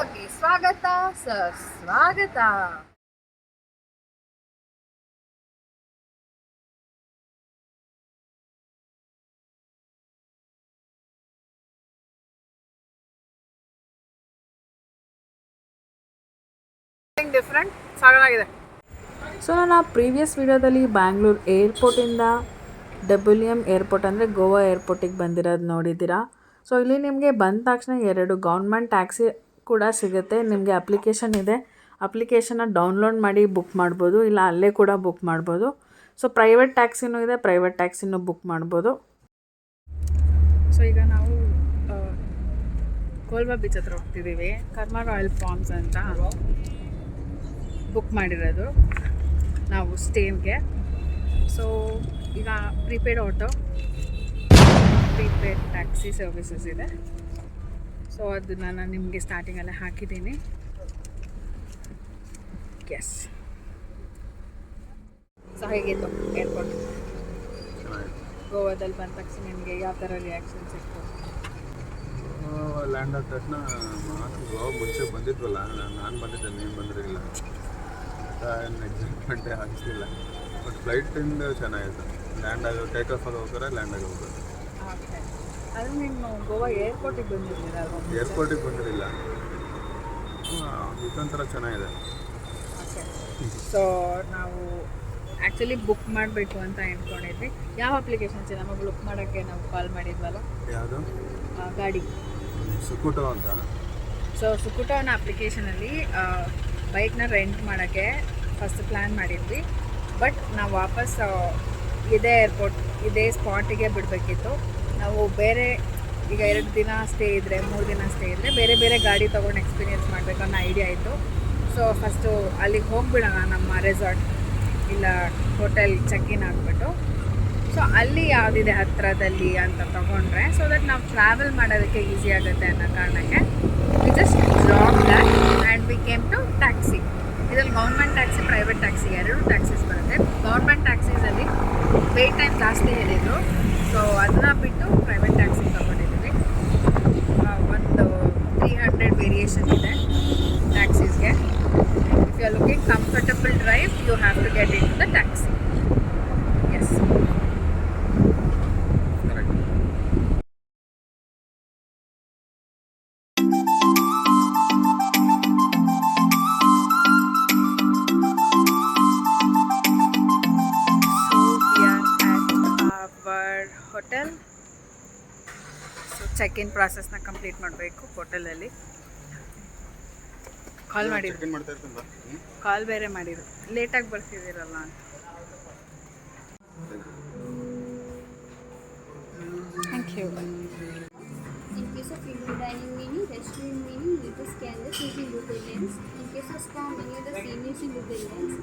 ವ್ಲಾಗ್ಗೆ ಸ್ವಾಗತ, ಸರ್. ಸ್ವಾಗತ. ಡಿಫ್ರೆಂಟ್ ಸಾಗಲಾಗಿದೆ ಸೊ ನಾನು ಪ್ರೀವಿಯಸ್ ವಿಡಿಯೋದಲ್ಲಿ ಬ್ಯಾಂಗ್ಳೂರು ಏರ್ಪೋರ್ಟಿಂದ ಡಬ್ಲ್ಯೂ ಎಂ ಏರ್ಪೋರ್ಟ್ ಅಂದರೆ ಗೋವಾ ಏರ್ಪೋರ್ಟಿಗೆ ಬಂದಿರೋದು ನೋಡಿದ್ದೀರಾ? ಸೊ ಇಲ್ಲಿ ನಿಮಗೆ ಬಂದ ತಕ್ಷಣ ಎರಡು ಗೌರ್ಮೆಂಟ್ ಟ್ಯಾಕ್ಸಿ ಕೂಡ ಸಿಗುತ್ತೆ, ನಿಮಗೆ ಅಪ್ಲಿಕೇಶನ್ ಇದೆ. ಅಪ್ಲಿಕೇಶನ್ನ ಡೌನ್ಲೋಡ್ ಮಾಡಿ ಬುಕ್ ಮಾಡ್ಬೋದು, ಇಲ್ಲ ಅಲ್ಲೇ ಕೂಡ ಬುಕ್ ಮಾಡ್ಬೋದು. ಸೊ ಪ್ರೈವೇಟ್ ಟ್ಯಾಕ್ಸಿನೂ ಇದೆ ಪ್ರೈವೇಟ್ ಟ್ಯಾಕ್ಸಿನೂ ಬುಕ್ ಮಾಡ್ಬೋದು. ಸೊ ಈಗ ನಾವು ಕೋಲ್ವಾ ಬೀಚ್ ಹತ್ರ ಹೋಗ್ತಿದ್ದೀವಿ ಕರ್ಮ ರಾಯಲ್ ಫಾರ್ಮ್ಸ್ ಅಂತ ಬುಕ್ ಮಾಡಿರೋದು. ನಾವು ಸ್ಟೇಗೆ ಸೊ ಈಗ prepaid auto prepaid taxi services ಇದೆ. ಸೊ ಅದನ್ನ ನಾನು ನಿಮಗೆ ಸ್ಟಾರ್ಟಿಂಗಲ್ಲೇ ಹಾಕಿದ್ದೀನಿ. ಎಸ್ ಸೊ ಹೇಗಿತ್ತು ಏರ್ಪೋರ್ಟ್ ಗೋವಾದಲ್ಲಿ ಬಂದ ತಕ್ಷಣ ನಿಮಗೆ ಯಾವ ಥರ ರಿಯಾಕ್ಷನ್ ಸಿಕ್ತು? ಲ್ಯಾಂಡ್ ಆದ ತಕ್ಷಣ ಗೋವಾ ಮುಂಚೆ ಬಂದಿದ್ವಲ್ಲ, ನಾನು ನಾನು ಬಂದಿದ್ದೆ ನೀವು ಬಂದಿರಲಿಲ್ಲ. ಏನು ಎಕ್ಸೈಟ್ಮೆಂಟೇ ಅನಿಸ್ಲಿಲ್ಲ ಬಟ್ ಫ್ಲೈಟಿಂದ ಚೆನ್ನಾಗಿತ್ತು. ಲ್ಯಾಂಡ್ ಆಗೋ ಟೇಕ್ ಆಫ್ ಆಗೋಗ್ತಾರೆ ಲ್ಯಾಂಡ್ ಆಗಿ ಓಕೆ ಅದು ನೀವು ಗೋವಾ ಏರ್ಪೋರ್ಟಿಗೆ ಬಂದಿರಲಿಲ್ಲ. ಇದೊಂಥರ ಚೆನ್ನಾಗಿದೆ. ಸೊ ನಾವು ಆ್ಯಕ್ಚುಲಿ ಬುಕ್ ಮಾಡಬೇಕು ಅಂತ ಅಂದ್ಕೊಂಡಿದ್ವಿ ಯಾವ ಅಪ್ಲಿಕೇಶನ್ಸ್ ನಮ್ಮ ಬುಕ್ ಮಾಡೋಕ್ಕೆ ನಾವು ಕಾಲ್ ಮಾಡಿದ್ವಲ್ಲ? ಯಾವುದು? ಗಾಡಿ. ಸುಕುಟೋ ಅಂತ. ಸೊ ಸುಕುಟ ಅನ್ನೋ ಅಪ್ಲಿಕೇಶನಲ್ಲಿ ಬೈಕ್ನ ರೆಂಟ್ ಮಾಡೋಕ್ಕೆ ಫಸ್ಟ್ ಪ್ಲ್ಯಾನ್ ಮಾಡಿದ್ವಿ. ಬಟ್ ನಾವು ವಾಪಸ್ ಇದೇ ಏರ್ಪೋರ್ಟ್ ಇದೇ ಸ್ಪಾಟಿಗೆ ಬಿಡಬೇಕಿತ್ತು. ನಾವು ಬೇರೆ ಈಗ ಎರಡು ದಿನ ಸ್ಟೇ ಇದ್ದರೆ ಮೂರು ದಿನ ಸ್ಟೇ ಇದ್ದರೆ ಬೇರೆ ಬೇರೆ ಗಾಡಿ ತೊಗೊಂಡು ಎಕ್ಸ್ಪೀರಿಯೆನ್ಸ್ ಮಾಡಬೇಕು ಅನ್ನೋ ಐಡಿಯಾ ಇತ್ತು. ಸೊ ಫಸ್ಟು ಅಲ್ಲಿಗೆ ಹೋಗಿಬಿಡೋಣ ನಮ್ಮ ರೆಸಾರ್ಟ್ ಇಲ್ಲ ಹೋಟೆಲ್ ಚೆಕ್ ಇನ್ ಆಗಿಬಿಟ್ಟು. ಸೊ ಅಲ್ಲಿ ಯಾವುದಿದೆ ಹತ್ತಿರದಲ್ಲಿ ಅಂತ ತೊಗೊಂಡ್ರೆ ಸೊ ದಟ್ ನಾವು ಟ್ರಾವೆಲ್ ಮಾಡೋದಕ್ಕೆ ಈಸಿ ಆಗುತ್ತೆ ಅನ್ನೋ ಕಾರಣಕ್ಕೆ we just drop that and we came to taxi ಇದರಲ್ಲಿ ಗೌರ್ಮೆಂಟ್ ಟ್ಯಾಕ್ಸಿ ಪ್ರೈವೇಟ್ ಟ್ಯಾಕ್ಸಿ ಎರಡು ಟ್ಯಾಕ್ಸಿಸ್ ಬರುತ್ತೆ. ಗೌರ್ಮೆಂಟ್ ಟ್ಯಾಕ್ಸೀಸಲ್ಲಿ ವೇಟ್ ಟೈಮ್ ಜಾಸ್ತಿ ಹೇಳಿದರು ಸೊ ಅದನ್ನ ಬಿಟ್ಟು ಪ್ರೈವೇಟ್ ಟ್ಯಾಕ್ಸಿ ತಗೊಂಡಿದ್ದೀವಿ. ಒಂದು ತ್ರೀ ಹಂಡ್ರೆಡ್ ವೇರಿಯೇಷನ್ ಇದೆ ಟ್ಯಾಕ್ಸೀಸ್ಗೆ if you are looking comfortable drive you have to get in the taxi check in ಪ್ರಾಸೆಸ್ನ ಕಂಪ್ಲೀಟ್ ಮಾಡಬೇಕು ಹೋಟೆಲಲ್ಲಿ ಕಾಲ್ ಮಾಡಿದ್ರು ಚೆಕ್ ಇನ್ ಮಾಡ್ತಾ ಇರ್ತಂತ ಕಾಲ್ ಬೇರೆ ಮಾಡಿದ್ರು ಲೇಟಾಗಿ ಬರ್ತಿದ್ದೀರಲ್ಲ ಅಂತ thank you In case of indoor dining menu, restaurant menu, you need to scan the using Google Lens. In case of spa menu, the same using Google Lens.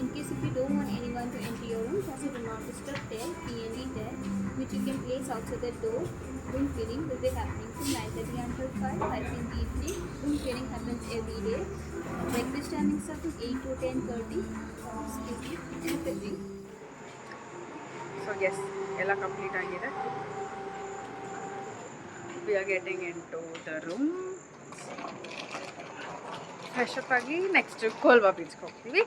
In case if you don't want anyone to enter your room, just a do not disturb tag, PND tag, which you can place outside the door. Room cleaning will be happening from 9.30 until 5, 5 in the evening. Room cleaning happens every day. Breakfast timings are from 8 to 10.30. Excuse me, everything. So yes ಎಲ್ಲ complete ಆಗಿದೆ we are getting into the room fresh up ಆಗಿ next Colva ಬೀಚ್ಗೆ ಹೋಗ್ತೀವಿ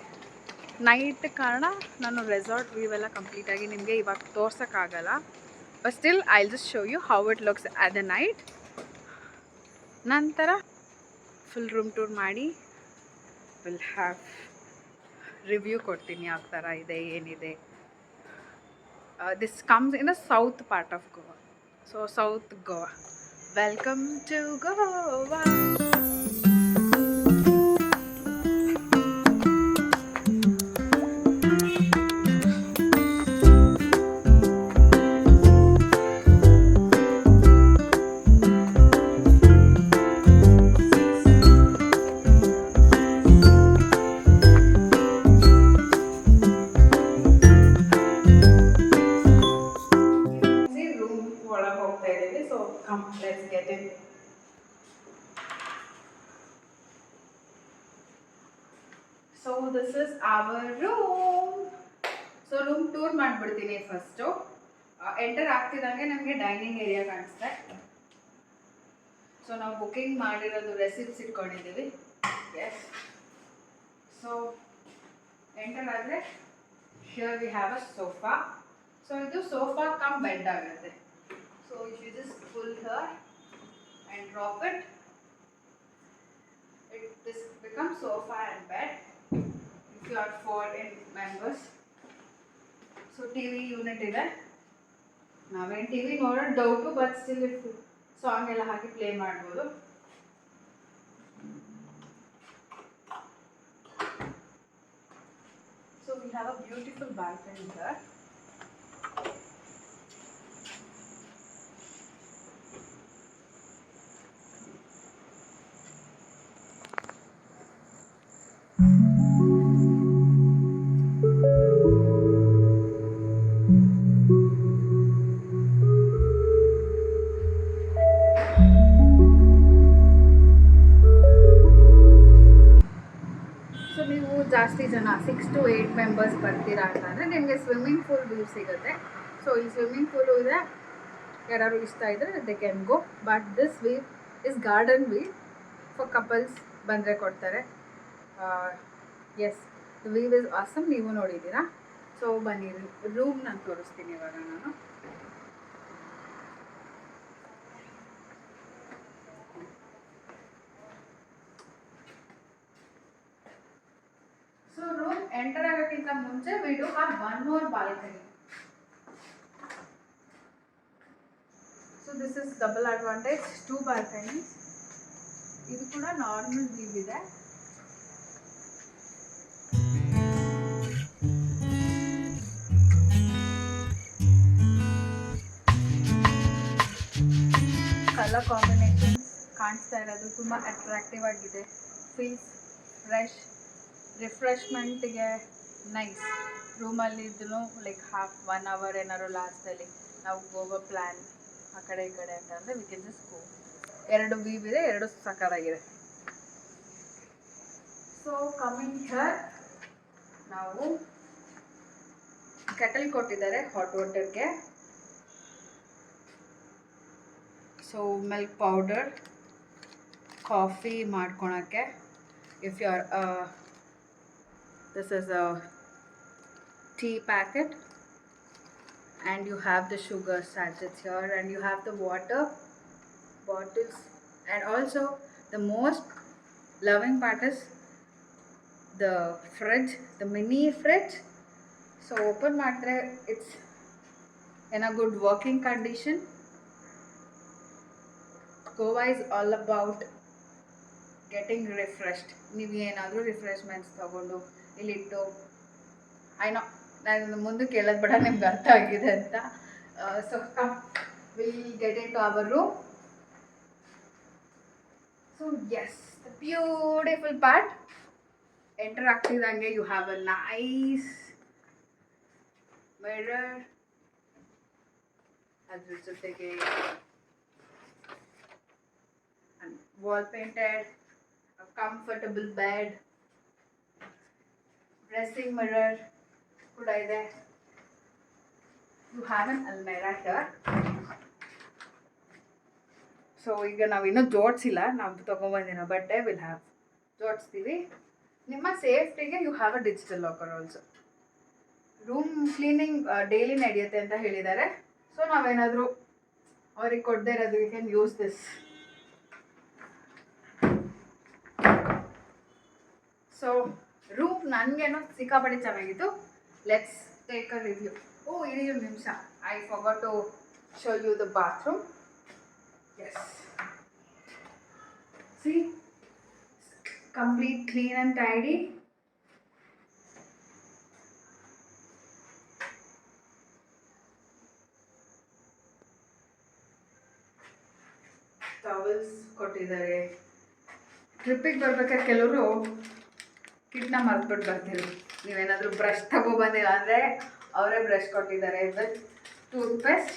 night ಕಾರಣ ನಾನು resort view ಎಲ್ಲ ಕಂಪ್ಲೀಟಾಗಿ ನಿಮಗೆ ಇವಾಗ ತೋರ್ಸೋಕ್ಕಾಗಲ್ಲ but still I just show you how it looks at the night ನಂತರ ಫುಲ್ ರೂಮ್ ಟೂರ್ ಮಾಡಿ ವಿಲ್ ಹ್ಯಾವ್ ರಿವ್ಯೂ ಕೊಡ್ತೀನಿ ಯಾವ ಥರ ಇದೆ ಏನಿದೆ. Uh, this comes in south part of Goa Goa. South Goa welcome to to ಹೋಗ್ತಾ ಇದ್ದೀವಿ so come let's get in so this is our room so room tour ಮಾಡಿಬಿಡ್ತೀನಿ first enter ಆಗ್ತಿದ್ದಂಗೆ ನಮಗೆ ಡೈನಿಂಗ್ ಏರಿಯಾ ಕಾಣಿಸ್ತಾ so ನಾವು booking ಮಾಡಿರೋದು receipts ಇಟ್ಕೊಂಡಿದ್ದೀವಿ. Yes so enter ಆದರೆ here we have a sofa so ಇದು ಸೋಫಾ ಕಮ್ ಬೆಡ್ ಆಗುತ್ತೆ. so if you just pull her and drop it it this becomes sofa and bed if you are four in members so T V unit ಇದೆ ನಾವೇನು T V ನೋಡೋದು doubt but still if song ಎಲ್ಲ ಹಾಕಿ play ಮಾಡ್ಬೋದು so we have a beautiful balcony sir Two eight members ಬರ್ತೀರಾ ಅಂತಂದರೆ ನಿಮಗೆ swimming pool view ಸಿಗುತ್ತೆ. ಸೊ ಈ ಸ್ವಿಮ್ಮಿಂಗ್ ಪೂಲು ಇದೆ. ಯಾರು ಇಷ್ಟ ಇದ್ದರೆ they can go but this view is garden view for couples ಬಂದರೆ ಕೊಡ್ತಾರೆ. ಎಸ್ ವೀವ್ ಇಸ್ ಆಸಮ್ ನೀವು ನೋಡಿದ್ದೀರಾ? ಸೊ ಬನ್ನಿ ರೂಮ್ ನಾನು ತೋರಿಸ್ತೀನಿ ಇವಾಗ ನಾನು ಸೊ ರೂಮ್ ಎಂಟರ್ ಆಗೋಕ್ಕಿಂತ ಮುಂಚೆ have one more balcony so this is double advantage two balconies ಇದು ಕೂಡ ನಾರ್ಮಲ್ ವ್ಯೂ ಇದೆ. ಕಲರ್ ಕಾಂಬಿನೇಷನ್ ಕಾಣಿಸ್ತಾ ಇರೋದು ತುಂಬ ಅಟ್ರಾಕ್ಟಿವ್ ಆಗಿದೆ. ಫೀಸ್ ಫ್ರೆಶ್ ರಿಫ್ರೆಶ್ಮೆಂಟಿಗೆ ನೈಸ್ ರೂಮಲ್ಲಿ ಇದ್ದು ಲೈಕ್ ಹಾಫ್ ಒನ್ ಅವರ್ ಏನಾದ್ರು ಲಾಸ್ಟಲ್ಲಿ ನಾವು ಹೋಗೋ ಪ್ಲ್ಯಾನ್ ಆ ಕಡೆ ಈ ಕಡೆ ಅಂತಂದರೆ ವಿ ಕೆನ್ ಜಸ್ಟ್ ಗೋ ಎರಡು ವೀವ್ ಇದೆ, ಎರಡು ಸಕ್ಕತ್ತಾಗಿದೆ ಸೊ ಕಮಿಂಗ್ ಹಿಯರ್ ನಾವು ಕೆಟಲ್ ಕೊಟ್ಟಿದ್ದಾರೆ ಹಾಟ್ ವಾಟರ್ಗೆ ಸೊ ಮಿಲ್ಕ್ ಪೌಡರ್ ಕಾಫಿ ಮಾಡ್ಕೊಳಕ್ಕೆ. If you are this a tea packet and you have the sugar sachets here and you have the water bottles and also the most loving part is the fridge the mini fridge so open ಮಾಡಿದ್ರೆ it's in a good working condition Goa is all about getting refreshed ನೀವು ಏನಾದರೂ ರಿಫ್ರೆಶ್ಮೆಂಟ್ಸ್ ತಗೊಂಡು ಇಲ್ಲಿಟ್ಟು I know ನಾನು ಮುಂದಕ್ಕೆ ಹೇಳೋದು ಬೇಡ ನಿಮ್ಗೆ ಅರ್ಥ ಆಗಿದೆ ಅಂತ. So will get into our room so yes beautiful part enter ಆಗ್ತಿದ್ದಂಗೆ you have a nice mirror ಅದ್ರ ಜೊತೆಗೆ wall painted comfortable bed dressing mirror ಕೂಡ ಇದೆ. You have an almirah here so ಈಗ ನಾವು ಇನ್ನೂ ಜೋಡಿಸಿಲ್ಲ. ನಾವು ತೊಗೊಂಬಂದಿರೋ ಬಟ್ಟೆ ವಿಲ್ ಹ್ಯಾವ್ ಜೋಡಿಸ್ತೀವಿ. ನಿಮ್ಮ ಸೇಫ್ಟಿಗೆ you have a digital locker also room cleaning daily ನಡೆಯುತ್ತೆ ಅಂತ ಹೇಳಿದ್ದಾರೆ. ಸೊ ನಾವೇನಾದರೂ ಅವ್ರಿಗೆ ಕೊಡದೇ ಇರೋದು you can use this so room ನನಗೇನೋ ಸಿಕ್ಕಾಪಟ್ಟೆ ಚೆನ್ನಾಗಿತ್ತು. ಲೆಟ್ಸ್ ಟೇಕ್ ಅ ರಿವ್ಯೂ ಓ ಇಡೀ ಒಂದು ನಿಮಿಷ I forgot to show you the bathroom yes see complete clean and tidy towels ಕೊಟ್ಟಿದ್ದಾರೆ. ಟ್ರಿಪ್ಪಿಗೆ ಬರ್ಬೇಕಾದ್ರೆ ಕೆಲವರು ಕಿಟ್ನ ಮರ್ತ್ಬಿಟ್ಟು ಬರ್ತೀರಿ ನೀವೇನಾದರೂ ಬ್ರಷ್ ತಗೊಬಂದಿಲ್ಲ ಅಂದರೆ ಅವರೇ ಬ್ರಷ್ ಕೊಟ್ಟಿದ್ದಾರೆ. With toothpaste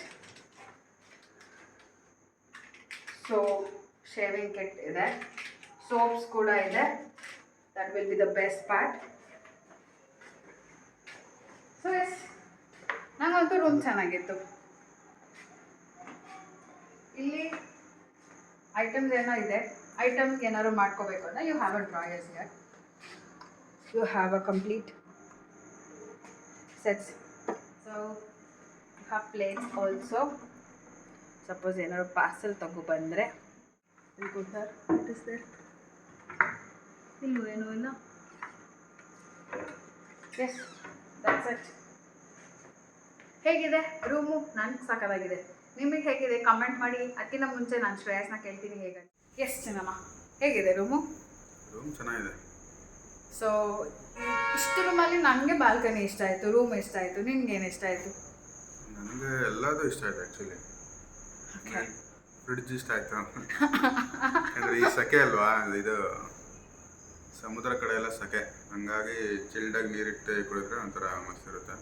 soap shaving kit ಇದೆ. ಸೋಪ್ಸ್ ಕೂಡ ಇದೆ. That will be the best part so yes ನಂಗಂತೂ ರೂಮ್ ಚೆನ್ನಾಗಿತ್ತು. ಇಲ್ಲಿ ಐಟಮ್ಸ್ ಏನೋ ಇದೆ. ಐಟಮ್ಸ್ ಏನಾದ್ರು ಮಾಡ್ಕೋಬೇಕು ಅಂದ್ರೆ you have a drawers yeah you have a complete sets so you have plates also suppose ಏನಾದ್ರು ಪಾರ್ಸೆಲ್ ತಗೊಬಂದರೆ ಸರ್ ವಾಟ್ ಇಸ್ ದೇರ್ ಇಲ್ಲೂ ಏನೂ ಇಲ್ಲ. ಎಸ್ ದಟ್ಸ್ ಇಟ್ ಹೇಗಿದೆ? ರೂಮು ನನಗೆ ಸಾಕಾಗಿದೆ ನಿಮಗೆ ಹೇಗಿದೆ? ಕಮೆಂಟ್ ಮಾಡಿ. ಅದಕ್ಕಿಂತ ಮುಂಚೆ ನಾನು ಶ್ರೇಯಸ್ನ ಕೇಳ್ತೀನಿ ಹೇಗೆ ಎಸ್ ಚೆನ್ನಮ್ಮ. ಹೇಗಿದೆ ರೂಮು ರೂಮ್ ಚೆನ್ನಾಗಿದೆ. ಸೊ ಇಷ್ಟು ರೂಮಲ್ಲಿ ನನಗೆ ಬಾಲ್ಕನಿ ಇಷ್ಟ ಆಯಿತು ರೂಮ್ ಇಷ್ಟ ಆಯಿತು ನಿನ್ಗೇನು ಇಷ್ಟ ಆಯಿತು? ನನಗೆ ಎಲ್ಲದೂ ಇಷ್ಟ ಆಯ್ತು ಆ್ಯಕ್ಚುಲಿ ಫ್ರಿಡ್ಜ್ ಇಷ್ಟ ಆಯ್ತು. ಅಂದ್ರೆ ಈ ಸೆಕೆ ಅಲ್ವಾ? ಇದು ಸಮುದ್ರ ಕಡೆ ಎಲ್ಲ ಸೆಕೆ. ಹಂಗಾಗಿ ಚಿಲ್ಡಾಗಿ ನೀರಿಟ್ಟು ಕುಡಿದ್ರೆ ಒಂಥರ ಮಸ್ತಿರುತ್ತೆ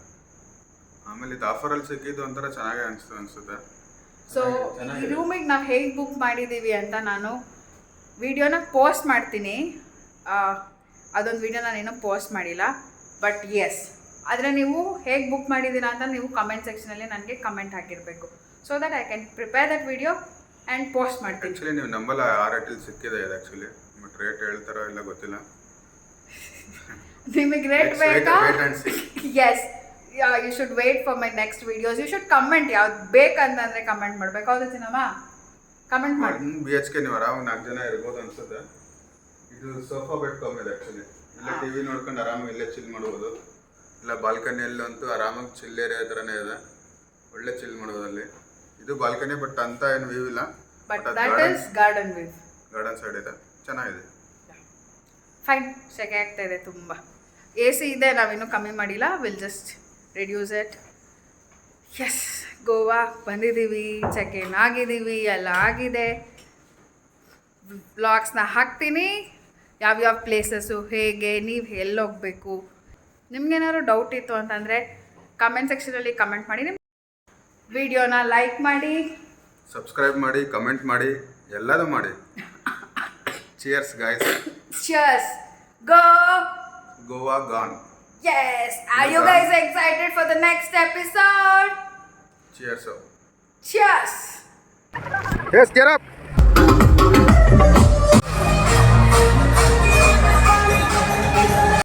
ಆಮೇಲೆ ಇದು ಆಫರಲ್ಲಿ ಸಿಕ್ಕಿದ್ದು ಒಂಥರ ಚೆನ್ನಾಗಿ ಅನಿಸ್ತು ಅನಿಸುತ್ತೆ. ಸೊ ಈ ರೂಮಿಗೆ ನಾವು ಹೇಗೆ ಬುಕ್ ಮಾಡಿದ್ದೀವಿ ಅಂತ ನಾನು ವಿಡಿಯೋನ ಪೋಸ್ಟ್ ಮಾಡ್ತೀನಿ. ಅದೊಂದು ವಿಡಿಯೋ ನಾನು ಇನ್ನೂ ಪೋಸ್ಟ್ ಮಾಡಿಲ್ಲ ಬಟ್ ಎಸ್ ಆದರೆ ನೀವು ಹೇಗೆ ಬುಕ್ ಮಾಡಿದ್ದೀರಾ ಅಂತ ನೀವು ಕಮೆಂಟ್ ಸೆಕ್ಷನಲ್ಲಿ ನನಗೆ comment ಹಾಕಿರಬೇಕು. So that I can prepare that video and post ಮಾಡ್ತೀನಿ. ಆ್ಯಕ್ಚುಲಿ ನೀವು ನಂಬಲ್ಲ ಆರ್ ರೇಟಲ್ಲಿ ಸಿಕ್ಕಿದೆ ಇದು ಆ್ಯಕ್ಚುಲಿ ಬಟ್ ರೇಟ್ ಹೇಳ್ತಾರೋ ಇಲ್ಲ ಗೊತ್ತಿಲ್ಲ. ನಿಮಗೆ ರೇಟ್ ಬೇಕಾ? Yes you should wait for my next videos you should comment ಯಾವ್ದು ಬೇಕಂತಂದರೆ ಕಮೆಂಟ್ ಮಾಡಬೇಕು. ಹೌದು ಸಿನಿಮಾ ಕಮೆಂಟ್ ಮಾಡಿ. ಬಿ ಎಚ್ ಕೆ ನೀವು ಆರಾಮಾಗಿ ನಾಲ್ಕು ಜನ ಇರ್ಬೋದು ಅನ್ಸುತ್ತೆ. ಇದು ಸೋಫಾ ಬೆಡ್ ಕಮ್ಮಿ ಇದೆ ಆ್ಯಕ್ಚುಲಿ ಇಲ್ಲ ಟಿ ವಿ ನೋಡ್ಕೊಂಡು ಆರಾಮಾಗಿ ಇಲ್ಲೇ ಚಿಲ್ ಮಾಡ್ಬೋದು. ಇಲ್ಲ ಬಾಲ್ಕನಿಯಲ್ಲಂತೂ ಆರಾಮಾಗಿ ಚಿಲ್ ಏರಿಯಾ ಥರನೇ ಇದೆ. ಒಳ್ಳೆ ಚಿಲ್ ಮಾಡ್ಬೋದು ಅಲ್ಲಿ. ಇದು ಬಾಲ್ಕನಿ ಬಟ್ ಅಂತ ಏನು ವ್ಯೂ ಇಲ್ಲ. But that garden is garden view garden side ಇದೆ. ಚೆನ್ನಾಗಿದೆ. ಫೈನ್ ಸೆಕೆ ಆಗ್ತಾ ಇದೆ ತುಂಬ. ಎ ಸಿ ಇದೆ ನಾವಿನ್ನೂ ಕಮ್ಮಿ ಮಾಡಿಲ್ಲ. Will just reduce it yes Goa ಬಂದಿದ್ದೀವಿ. ಚೆಕ್ ಇನ್ ಆಗಿದ್ದೀವಿ ಎಲ್ಲ ಆಗಿದೆ. ಬ್ಲಾಗ್ಸ್ನ ಹಾಕ್ತೀನಿ. ಯಾವ್ಯಾವ ಪ್ಲೇಸಸ್ಸು ಹೇಗೆ ನೀವು ಎಲ್ಲೋಗಬೇಕು? ನಿಮ್ಗೇನಾದ್ರು ಡೌಟ್ ಇತ್ತು ಅಂತಂದರೆ ಕಮೆಂಟ್ ಸೆಕ್ಷನಲ್ಲಿ ಕಮೆಂಟ್ ಮಾಡಿ ನಿಮ್ಮ ವಿಡಿಯೋನ ಲೈಕ್ ಮಾಡಿ. ಸಬ್ಸ್ಕ್ರೈಬ್ ಮಾಡಿ ಕಮೆಂಟ್ ಮಾಡಿ ಎಲ್ಲದೂ ಮಾಡಿ. Cheers guys cheers go Goa gone yes are you guys excited for the next episode cheers cheers yes get up